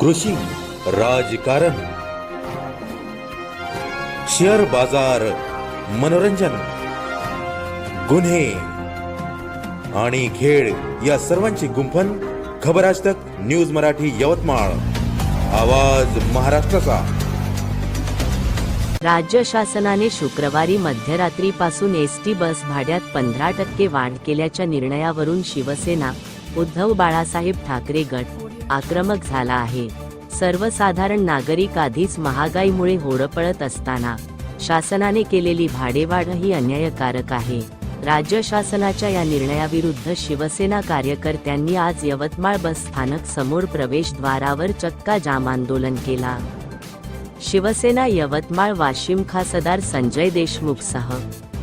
कृषी राजकारण शेअर बाजार मनोरंजन गुन्हे आणि खेळ या सर्वांची गुंफण खबर आज तक न्यूज मराठी यवतमाळ. आवाज महाराष्ट्राचा. राज्य शासनाने शुक्रवारी मध्यरात्रीपासून एस टी बस भाड्यात पंधरा टक्के वाढ केल्याच्या निर्णयावरून शिवसेना उद्धव बाळासाहेब ठाकरे गट आक्रमक झाला आहे. सर्वसाधारण नागरिक आधीच महागाईमुळे होरपळत असताना शासनाने केलेली भाडेवाढ ही अन्यायकारक आहे. राज्य शासनाच्या या निर्णयाविरुद्ध शिवसेना कार्यकर्त्यांनी आज यवतमाळ बस स्थानक समोर प्रवेशद्वारावर चक्का जाम आंदोलन केला. शिवसेना यवतमाळ वाशिम खासदार संजय देशमुखसह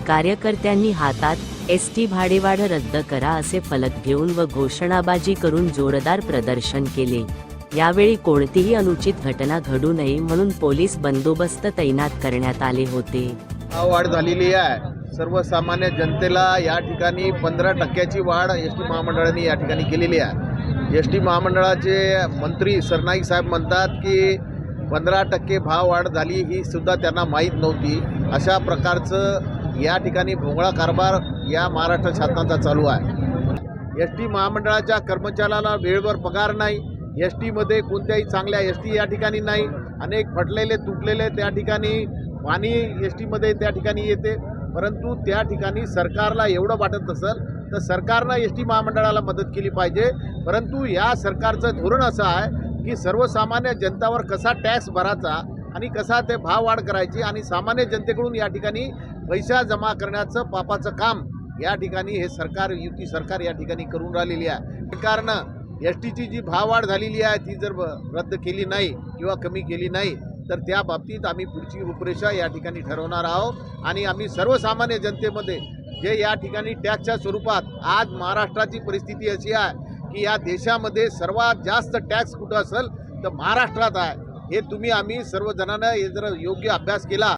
कार्यकर्त्यांनी हातात एस टी भाडेवाढ रद्द करा असे फलक घेऊन व घोषणाबाजी करून जोरदार प्रदर्शन केले. यावेळी कोणतीही अनुचित घटना घडू नये म्हणून पोलीस बंदोबस्त तैनात करण्यात आले होते. वाढ झालेली आहे. सर्वसामान्य जनतेला या ठिकाणी पंधरा टक्क्याची वाढ एस टी महामंडळाने या ठिकाणी केलेली आहे. एस टी महामंडळाचे मंत्री सरनाईक साहेब म्हणतात की पंधरा टक्के भाव वाढ झाली ही सुद्धा त्यांना माहीत नव्हती. अशा प्रकारचं या ठिकाणी भोंगळा कारभार या महाराष्ट्र शासनाचा चालू आहे. एस टी महामंडळाच्या कर्मचाऱ्याला वेळेवर पगार नाही. एस टीमध्ये कोणत्याही चांगल्या एस टी या ठिकाणी नाही. अनेक फटलेले तुटलेले त्या ठिकाणी पाणी एस टीमध्ये त्या ठिकाणी येते. परंतु त्या ठिकाणी सरकारला एवढं वाटत असेल तर सरकारनं एस टी महामंडळाला मदत केली पाहिजे. परंतु या सरकारचं धोरण असं आहे की सर्वसामान्य जनतावर कसा टॅक्स भरायचा आणि कसा ते भाव वाढ करायची आणि सामान्य जनतेकडून या ठिकाणी पैसा जमा करण्याचं पापाचं काम या ठिकाणी हे सरकार युती सरकार या ठिकाणी करून राहिलेली आहे. सरकारनं एस टीची जी भाववाढ झालेली आहे ती जर रद्द केली नाही किंवा कमी केली नाही तर त्या बाबतीत आम्ही पुढची रूपरेषा या ठिकाणी ठरवणार आहोत. आणि आम्ही सर्वसामान्य जनतेमध्ये जे या ठिकाणी टॅक्सच्या स्वरूपात आज महाराष्ट्राची परिस्थिती अशी आहे की या देशामध्ये सर्वात जास्त टॅक्स कुठं असेल तर महाराष्ट्रात आहे. हे तुम्ही आम्ही सर्वजणांना हे जर योग्य अभ्यास केला.